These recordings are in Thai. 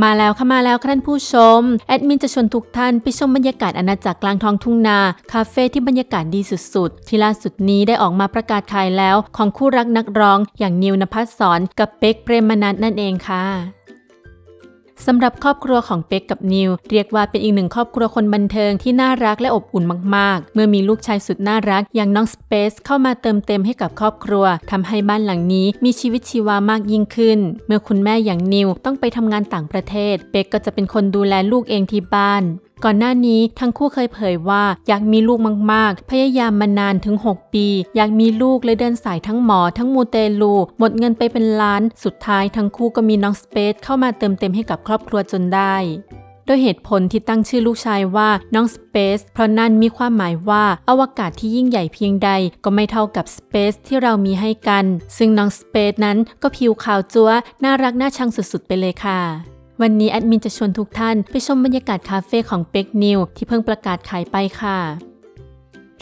มาแล้วค่ะมาแล้วท่านผู้ชม แอดมินจะชวนทุกท่านไปชมบรรยากาศอาณาจักรกลางท้องทุ่งนา คาเฟ่ที่บรรยากาศดีสุดๆ ที่ล่าสุดนี้ได้ออกมาประกาศขายแล้ว ของคู่รักนักร้องอย่างนิวนภัสสรกับเป๊กเปรมนัทนั่นเองค่ะ สำหรับครอบครัวของเป็กกับนิว เรียกว่าเป็นอีกหนึ่งครอบครัวคนบันเทิงที่น่ารักและอบอุ่นมากๆ เมื่อมีลูกชายสุดน่ารัก อย่างน้องสเปซเข้ามาเติมเต็มให้กับครอบครัวทำให้บ้านหลังนี้มีชีวิตชีวามากยิ่งขึ้น เมื่อคุณแม่อย่างนิวต้องไปทำงานต่างประเทศ เป็กก็จะเป็นคนดูแลลูกเองที่บ้าน ก่อนหน้านี้ทั้งคู่เคยเผยว่าอยากมีลูกมาก ๆ พยายามมานานถึง 6 ปี อยากมีลูกเลยเดินสายทั้งหมอทั้งมูเตลู หมดเงินไปเป็นล้าน สุดท้ายทั้งคู่ก็มีน้องสเปซเข้ามาเติมเต็มให้กับครอบครัวจนได้โดยเหตุผลที่ตั้งชื่อลูกชายว่าน้องสเปซเพราะนั่นมีความหมายว่าอวกาศที่ยิ่งใหญ่เพียงใดก็ไม่เท่ากับสเปซที่เรามีให้กัน ซึ่งน้องสเปซนั้นก็ผิวขาวจัวน่ารักน่าชังสุดๆไปเลยค่ะ วันนี้แอดมินจะชวนทุกท่านไปชมบรรยากาศคาเฟ่ของเป็กนิวที่เพิ่งประกาศขายไปค่ะ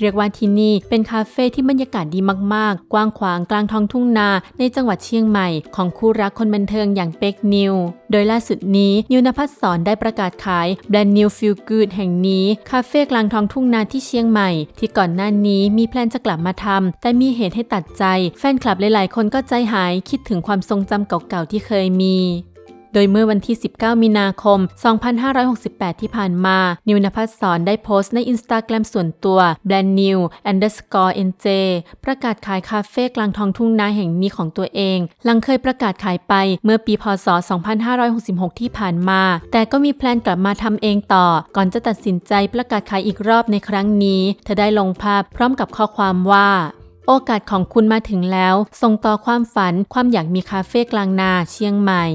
เรียกว่าที่นี่เป็นคาเฟ่ที่บรรยากาศดีมากๆ กว้างขวางกลางท้องทุ่งนาในจังหวัดเชียงใหม่ของคู่รักคนบันเทิงอย่างเป็กนิว โดยล่าสุดนี้นิวนภัสสรได้ประกาศขายแบรนด์นิวฟิลกูดแห่งนี้ คาเฟ่กลางท้องทุ่งนาที่เชียงใหม่ ที่ก่อนหน้านี้มีแพลนจะกลับมาทำแต่มีเหตุให้ตัดใจ แฟนคลับหลายๆ คนก็ใจหายคิดถึงความทรงจำเก่าๆที่เคยมี โดยเมื่อวันที่ 19 มีนาคม 2568 ที่ผ่านมา นิวนภัสสรได้โพสต์ในอินสตาแกรมส่วนตัวแบรนด์นิว underscore nj ประกาศขายคาเฟ่กลางท้องทุ่งนาแห่งนี้ของตัวเอง หลังเคยประกาศขายไปเมื่อปีพศ 2566 ที่ผ่านมา แต่ก็มีแพลนกลับมาทำเองต่อ ก่อนจะตัดสินใจประกาศขายอีกรอบในครั้งนี้ เธอได้ลงภาพพร้อมกับข้อความว่าโอกาสของคุณมาถึงแล้ว ส่งต่อความฝัน ความอยากมีคาเฟ่กลางนาเชียงใหม่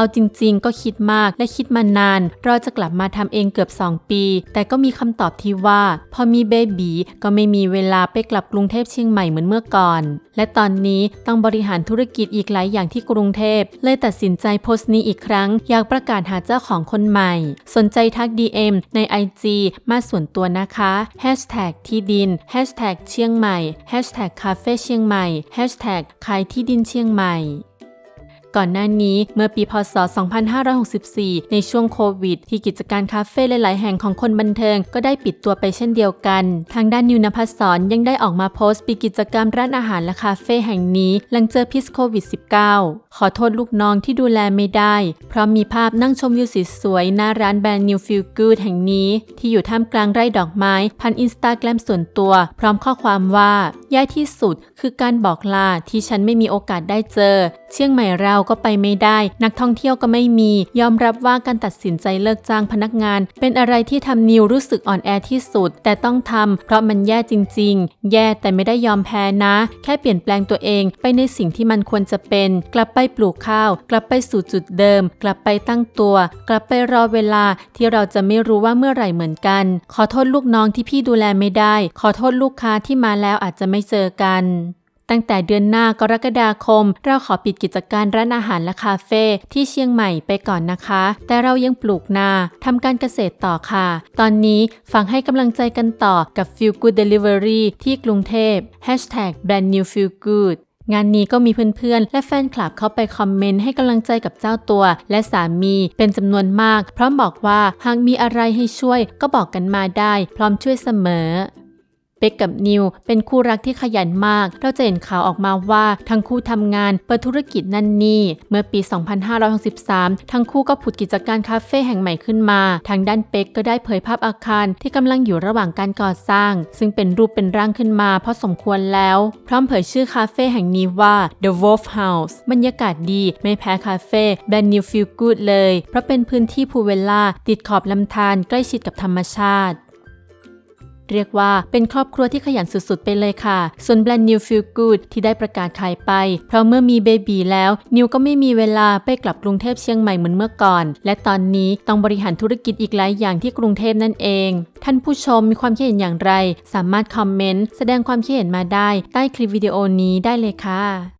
เอาจริงๆ ก็คิดมากและคิดมานาน เรอจะกลับมาทำเองเกือบ 2 ปี แต่ก็มีคำตอบที่ว่า พอมีเบบีก็ไม่มีเวลาไปกลับกรุงเทพเชียงใหม่เหมือนเมื่อก่อน และตอนนี้ต้องบริหารธุรกิจอีกหลายอย่างที่กรุงเทพ เลยตัดสินใจโพสต์นี้อีกครั้ง อยากประกาศหาเจ้าของคนใหม่ สนใจทัก DM ใน IG มาส่วนตัวนะคะ Hashtag ที่ดิน Hashtag เชียงใหม่ Hashtag คาเฟ่เชียงใหม่ Hashtag ขายที่ดินเชียงใหม่ ก่อนหน้านี้เมื่อปีพศ 2564 ในช่วงโควิด ที่กิจการคาเฟ่หลาย ๆ แห่งของคนบันเทิงก็ได้ปิดตัวไปเช่นเดียวกัน ทางด้านนิวนภัสสรยังได้ออกมาโพสต์ปิดกิจกรรมร้านอาหารและคาเฟ่แห่งนี้หลังเจอพิษโควิด -19 ขอโทษลูกน้องที่ดูแลไม่ได้ เพราะมีภาพนั่งชมวิวสวยๆหน้าร้านแบรนด์ New Feel Good แห่งนี้ ที่อยู่ท่ามกลางไร่ดอกไม้ พันอินสตาแกรมส่วนตัว พร้อมข้อความว่าแย่ที่สุดคือการบอกลาที่ฉันไม่มีโอกาสได้เจอ เชียงใหม่เราก็ไปไม่ได้ นักท่องเที่ยวก็ไม่มี ยอมรับว่าการตัดสินใจเลิกจ้างพนักงาน เป็นอะไรที่ทำนิวรู้สึกอ่อนแอที่สุด แต่ต้องทำเพราะมันแย่จริง ๆ แย่แต่ไม่ได้ยอมแพ้นะ แค่เปลี่ยนแปลงตัวเอง ไปในสิ่งที่มันควรจะเป็น กลับไปปลูกข้าว กลับไปสู่จุดเดิม กลับไปตั้งตัว กลับไปรอเวลาที่เราจะไม่รู้ว่าเมื่อไหร่เหมือนกัน ขอโทษลูกน้องที่พี่ดูแลไม่ได้ ขอโทษลูกค้าที่มาแล้วอาจจะไม่เจอกัน ตั้งแต่เดือนหน้ากรกฎาคม เราขอปิดกิจการร้านอาหารและคาเฟ่ที่เชียงใหม่ไปก่อนนะคะ แต่เรายังปลูกนาทำการเกษตรต่อค่ะ ตอนนี้ฟังให้กำลังใจกันต่อกับ Feel Good Delivery ที่กรุงเทพ Hashtag Brand New Feel Good งานนี้ก็มีเพื่อนๆ และแฟนคลับเข้าไปคอมเมนต์ให้กำลังใจกับเจ้าตัว และสามีเป็นจำนวนมาก พร้อมบอกว่าหากมีอะไรให้ช่วยก็บอกกันมาได้ พร้อมช่วยเสมอ เป็กกับนิวเป็นคู่รักที่ขยันมาก เราจะเห็นข่าวออกมาว่าทั้งคู่ทำงานเปิดธุรกิจนั่นนี่เมื่อปี 2563 ทั้งคู่ก็ผุดกิจการคาเฟ่แห่งใหม่ขึ้นมา ทางด้านเป็กก็ได้เผยภาพอาคารที่กำลังอยู่ระหว่างการก่อสร้าง ซึ่งเป็นรูปเป็นร่างขึ้นมาพราะสมควรแล้ว พร้อมเผยชื่อคาเฟ่แห่งนี้ว่า The Wolf House บรรยากาศดีไม่แพ้คาเฟ่แบรนด์ New Feel Good เลย เพราะเป็นพื้นที่พูเวลล่าติดขอบลำธารใกล้ชิดกับธรรมชาติ เรียกว่าเป็นครอบครัวที่ขยันสุดๆ ไปเลยค่ะ ส่วนแบรนด์ New Feel Good ที่ได้ประกาศขายไป เพราะเมื่อมีเบบีแล้ว นิวก็ไม่มีเวลาไปกลับกรุงเทพเชียงใหม่เหมือนเมื่อก่อน และตอนนี้ต้องบริหารธุรกิจอีกหลายอย่างที่กรุงเทพนั่นเอง ท่านผู้ชมมีความคิดเห็นอย่างไร สามารถคอมเมนต์แสดงความคิดเห็นมาได้ใต้คลิปวิดีโอนี้ได้เลยค่ะ「